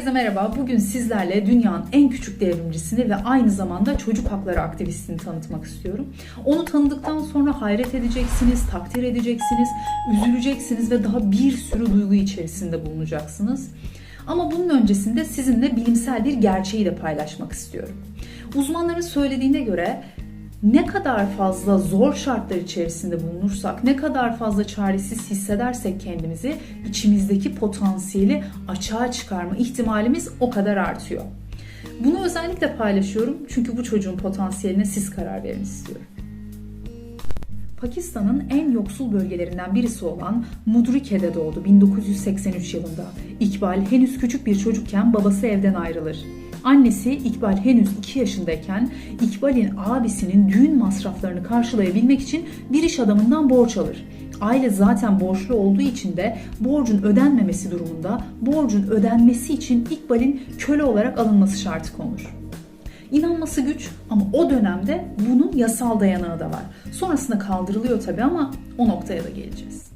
Herkese merhaba. Bugün sizlerle dünyanın en küçük devrimcisini ve aynı zamanda çocuk hakları aktivistini tanıtmak istiyorum. Onu tanıdıktan sonra hayret edeceksiniz, takdir edeceksiniz, üzüleceksiniz ve daha bir sürü duygu içerisinde bulunacaksınız. Ama bunun öncesinde sizinle bilimsel bir gerçeği de paylaşmak istiyorum. Uzmanların söylediğine göre ne kadar fazla zor şartlar içerisinde bulunursak, ne kadar fazla çaresiz hissedersek kendimizi, içimizdeki potansiyeli açığa çıkarma ihtimalimiz o kadar artıyor. Bunu özellikle paylaşıyorum çünkü bu çocuğun potansiyeline siz karar verin istiyorum. Pakistan'ın en yoksul bölgelerinden birisi olan Mudrike'de doğdu 1983 yılında. İkbal henüz küçük bir çocukken babası evden ayrılır. Annesi İkbal henüz 2 yaşındayken İkbal'in abisinin düğün masraflarını karşılayabilmek için bir iş adamından borç alır. Aile zaten borçlu olduğu için de borcun ödenmemesi durumunda borcun ödenmesi için İkbal'in köle olarak alınması şartı konur. İnanması güç ama o dönemde bunun yasal dayanağı da var. Sonrasında kaldırılıyor tabii ama o noktaya da geleceğiz.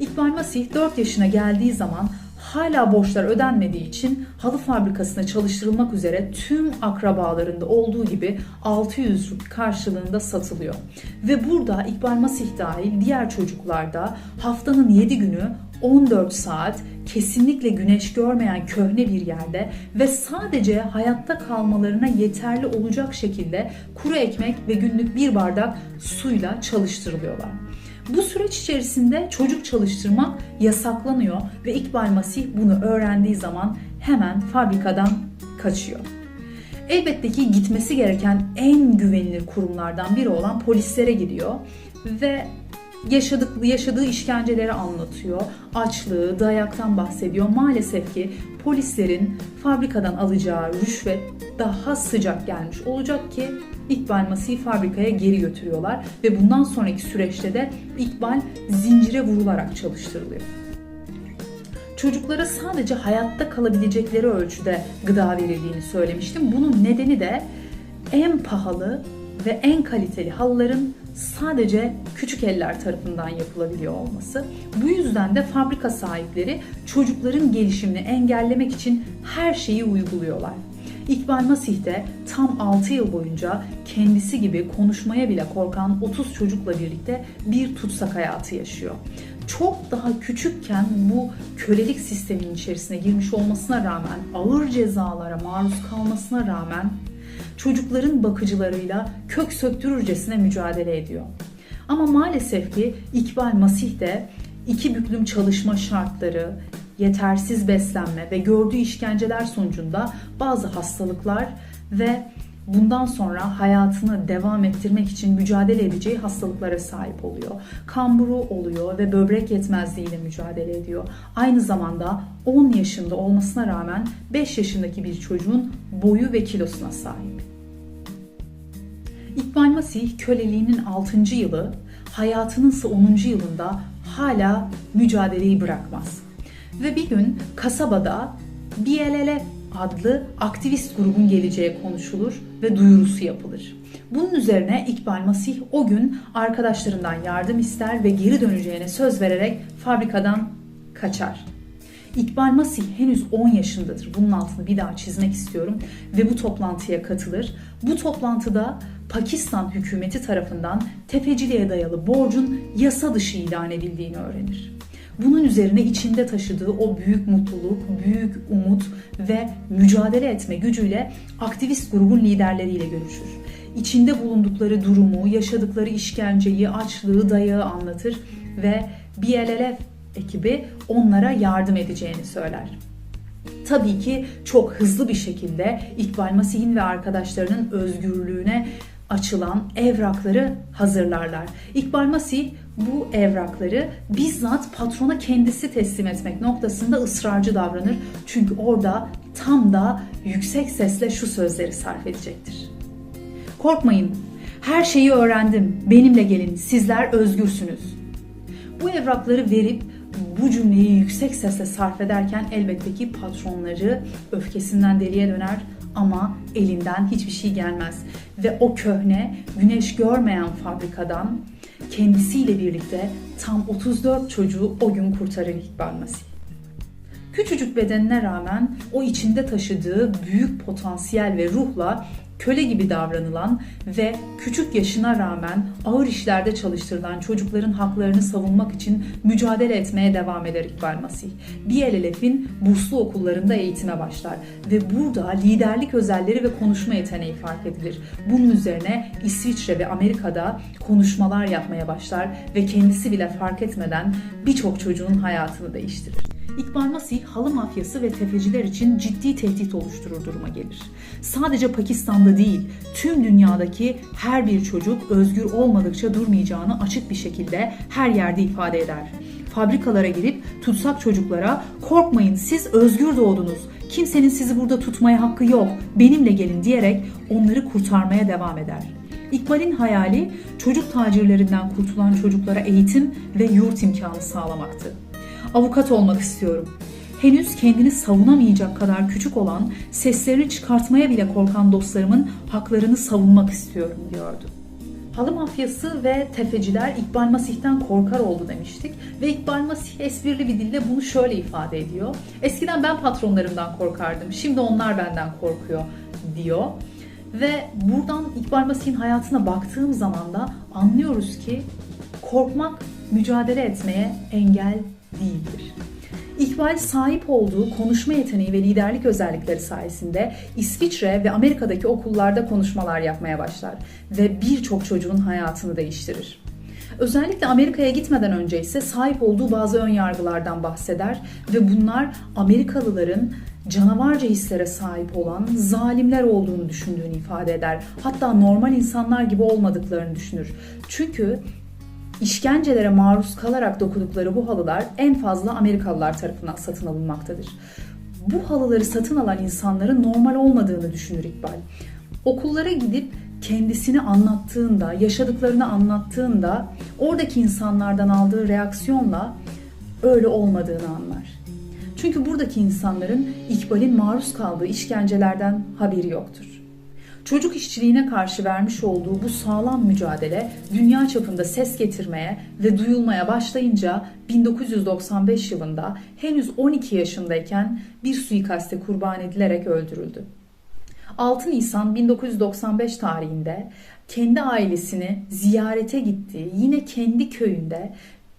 İkbal Masih 4 yaşına geldiği zaman hala borçlar ödenmediği için halı fabrikasına çalıştırılmak üzere tüm akrabalarında olduğu gibi 600 rupi karşılığında satılıyor. Ve burada İkbal Masih dahil diğer çocuklarda haftanın 7 günü 14 saat kesinlikle güneş görmeyen köhne bir yerde ve sadece hayatta kalmalarına yeterli olacak şekilde kuru ekmek ve günlük bir bardak suyla çalıştırılıyorlar. Bu süreç içerisinde çocuk çalıştırmak yasaklanıyor ve İkbal Masih bunu öğrendiği zaman hemen fabrikadan kaçıyor. Elbette ki gitmesi gereken en güvenilir kurumlardan biri olan polislere gidiyor ve yaşadık, yaşadığı işkenceleri anlatıyor. Açlığı, dayaktan bahsediyor. Maalesef ki polislerin fabrikadan alacağı rüşvet daha sıcak gelmiş olacak ki İkbal Masih'i fabrikaya geri götürüyorlar ve bundan sonraki süreçte de İkbal zincire vurularak çalıştırılıyor. Çocuklara sadece hayatta kalabilecekleri ölçüde gıda verildiğini söylemiştim. Bunun nedeni de en pahalı ve en kaliteli halıların sadece küçük eller tarafından yapılabiliyor olması. Bu yüzden de fabrika sahipleri çocukların gelişimini engellemek için her şeyi uyguluyorlar. İkbal Masih de tam 6 yıl boyunca kendisi gibi konuşmaya bile korkan 30 çocukla birlikte bir tutsak hayatı yaşıyor. Çok daha küçükken bu kölelik sisteminin içerisine girmiş olmasına rağmen, ağır cezalara maruz kalmasına rağmen çocukların bakıcılarıyla kök söktürürcesine mücadele ediyor. Ama maalesef ki İkbal Masih de iki büklüm çalışma şartları, yetersiz beslenme ve gördüğü işkenceler sonucunda bazı hastalıklar ve bundan sonra hayatını devam ettirmek için mücadele edeceği hastalıklara sahip oluyor. Kamburu oluyor ve böbrek yetmezliğiyle mücadele ediyor. Aynı zamanda 10 yaşında olmasına rağmen 5 yaşındaki bir çocuğun boyu ve kilosuna sahip. İkbal Masih köleliğinin 6. yılı, hayatının ise 10. yılında hala mücadeleyi bırakmaz. Ve bir gün kasabada BLL adlı aktivist grubun geleceği konuşulur ve duyurusu yapılır. Bunun üzerine İkbal Masih o gün arkadaşlarından yardım ister ve geri döneceğine söz vererek fabrikadan kaçar. İkbal Masih henüz 10 yaşındadır. Bunun altını bir daha çizmek istiyorum ve bu toplantıya katılır. Bu toplantıda Pakistan hükümeti tarafından tefeciliğe dayalı borcun yasa dışı ilan edildiğini öğrenir. Bunun üzerine içinde taşıdığı o büyük mutluluk, büyük umut ve mücadele etme gücüyle aktivist grubun liderleriyle görüşür. İçinde bulundukları durumu, yaşadıkları işkenceyi, açlığı, dayağı anlatır ve BLLF ekibi onlara yardım edeceğini söyler. Tabii ki çok hızlı bir şekilde İkbal Masih'in ve arkadaşlarının özgürlüğüne açılan evrakları hazırlarlar. İkbal Masih bu evrakları bizzat patrona kendisi teslim etmek noktasında ısrarcı davranır. Çünkü orada tam da yüksek sesle şu sözleri sarf edecektir. Korkmayın, her şeyi öğrendim, benimle gelin, sizler özgürsünüz. Bu evrakları verip bu cümleyi yüksek sesle sarf ederken elbette ki patronları öfkesinden deliye döner ama elinden hiçbir şey gelmez. Ve o köhne güneş görmeyen fabrikadan kendisiyle birlikte tam 34 çocuğu o gün kurtarır İkbal Masih. Küçücük bedenine rağmen o içinde taşıdığı büyük potansiyel ve ruhla köle gibi davranılan ve küçük yaşına rağmen ağır işlerde çalıştırılan çocukların haklarını savunmak için mücadele etmeye devam eder İkbal Masih. BLLF'in burslu okullarında eğitime başlar ve burada liderlik özelleri ve konuşma yeteneği fark edilir. Bunun üzerine İsviçre ve Amerika'da konuşmalar yapmaya başlar ve kendisi bile fark etmeden birçok çocuğun hayatını değiştirir. İkbal Masih halı mafyası ve tefeciler için ciddi tehdit oluşturur duruma gelir. Sadece Pakistan'da değil, tüm dünyadaki her bir çocuk özgür olmadıkça durmayacağını açık bir şekilde her yerde ifade eder. Fabrikalara girip tutsak çocuklara korkmayın siz özgür doğdunuz. Kimsenin sizi burada tutmaya hakkı yok. Benimle gelin diyerek onları kurtarmaya devam eder. İkbal'in hayali çocuk tacirlerinden kurtulan çocuklara eğitim ve yurt imkanı sağlamaktı. Avukat olmak istiyorum. Henüz kendini savunamayacak kadar küçük olan, seslerini çıkartmaya bile korkan dostlarımın haklarını savunmak istiyorum diyordu. Halı mafyası ve tefeciler İkbal Masih'ten korkar oldu demiştik. Ve İkbal Masih esprili bir dille bunu şöyle ifade ediyor. Eskiden ben patronlarımdan korkardım, şimdi onlar benden korkuyor diyor. Ve buradan İkbal Masih'in hayatına baktığım zaman da anlıyoruz ki korkmak mücadele etmeye engel değildir. İkbal sahip olduğu konuşma yeteneği ve liderlik özellikleri sayesinde İsviçre ve Amerika'daki okullarda konuşmalar yapmaya başlar ve birçok çocuğun hayatını değiştirir. Özellikle Amerika'ya gitmeden önce ise sahip olduğu bazı ön yargılardan bahseder ve bunlar Amerikalıların canavarca hislere sahip olan zalimler olduğunu düşündüğünü ifade eder. Hatta normal insanlar gibi olmadıklarını düşünür. Çünkü İşkencelere maruz kalarak dokudukları bu halılar en fazla Amerikalılar tarafından satın alınmaktadır. Bu halıları satın alan insanların normal olmadığını düşünür İkbal. Okullara gidip kendisini anlattığında, yaşadıklarını anlattığında oradaki insanlardan aldığı reaksiyonla öyle olmadığını anlar. Çünkü buradaki insanların İkbal'in maruz kaldığı işkencelerden haberi yoktur. Çocuk işçiliğine karşı vermiş olduğu bu sağlam mücadele dünya çapında ses getirmeye ve duyulmaya başlayınca 1995 yılında henüz 12 yaşındayken bir suikaste kurban edilerek öldürüldü. 6 Nisan 1995 tarihinde kendi ailesini ziyarete gittiği yine kendi köyünde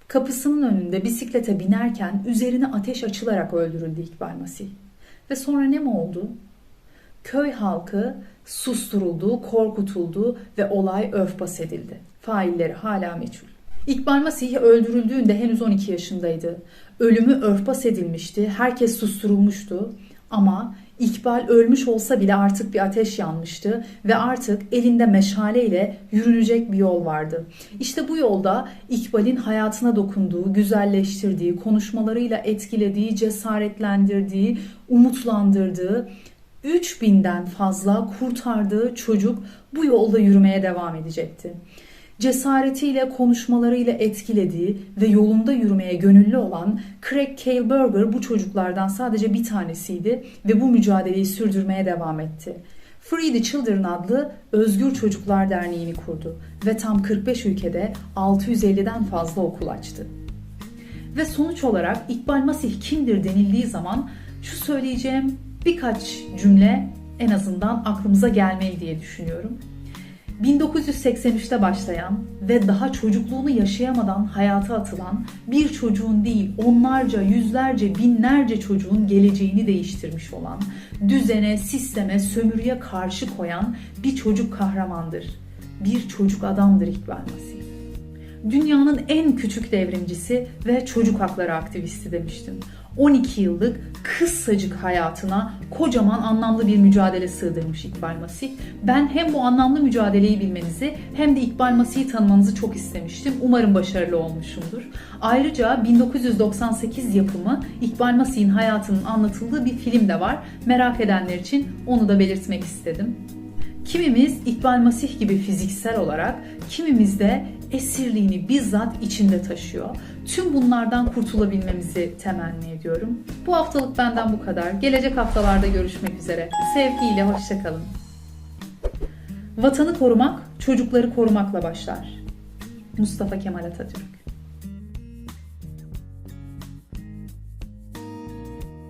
kapısının önünde bisiklete binerken üzerine ateş açılarak öldürüldü İkbal Masih. Ve sonra ne mi oldu? Köy halkı susturuldu, korkutuldu ve olay örtbas edildi. Failleri hala meçhul. İkbal Masih öldürüldüğünde henüz 12 yaşındaydı. Ölümü örtbas edilmişti, herkes susturulmuştu ama İkbal ölmüş olsa bile artık bir ateş yanmıştı ve artık elinde meşaleyle yürünecek bir yol vardı. İşte bu yolda İkbal'in hayatına dokunduğu, güzelleştirdiği, konuşmalarıyla etkilediği, cesaretlendirdiği, umutlandırdığı 3000'den fazla kurtardığı çocuk bu yolda yürümeye devam edecekti. Cesaretiyle, konuşmalarıyla etkilediği ve yolunda yürümeye gönüllü olan Craig Kailberger bu çocuklardan sadece bir tanesiydi ve bu mücadeleyi sürdürmeye devam etti. Free the Children adlı Özgür Çocuklar Derneği'ni kurdu ve tam 45 ülkede 650'den fazla okul açtı. Ve sonuç olarak İkbal Masih kimdir denildiği zaman şu söyleyeceğim birkaç cümle en azından aklımıza gelmeli diye düşünüyorum. 1983'te başlayan ve daha çocukluğunu yaşayamadan hayata atılan bir çocuğun değil onlarca, yüzlerce, binlerce çocuğun geleceğini değiştirmiş olan, düzene, sisteme, sömürüye karşı koyan bir çocuk kahramandır. Bir çocuk adamdır İkbal Masih. Dünyanın en küçük devrimcisi ve çocuk hakları aktivisti demiştim. 12 yıllık kısacık hayatına kocaman anlamlı bir mücadele sığdırmış İkbal Masih. Ben hem bu anlamlı mücadeleyi bilmenizi hem de İkbal Masih'i tanımanızı çok istemiştim. Umarım başarılı olmuşumdur. Ayrıca 1998 yapımı İkbal Masih'in hayatının anlatıldığı bir film de var. Merak edenler için onu da belirtmek istedim. Kimimiz İkbal Masih gibi fiziksel olarak, kimimiz de esirliğini bizzat içinde taşıyor. Tüm bunlardan kurtulabilmemizi temenni ediyorum. Bu haftalık benden bu kadar. Gelecek haftalarda görüşmek üzere. Sevgiyle hoşçakalın. Vatanı korumak, çocukları korumakla başlar. Mustafa Kemal Atatürk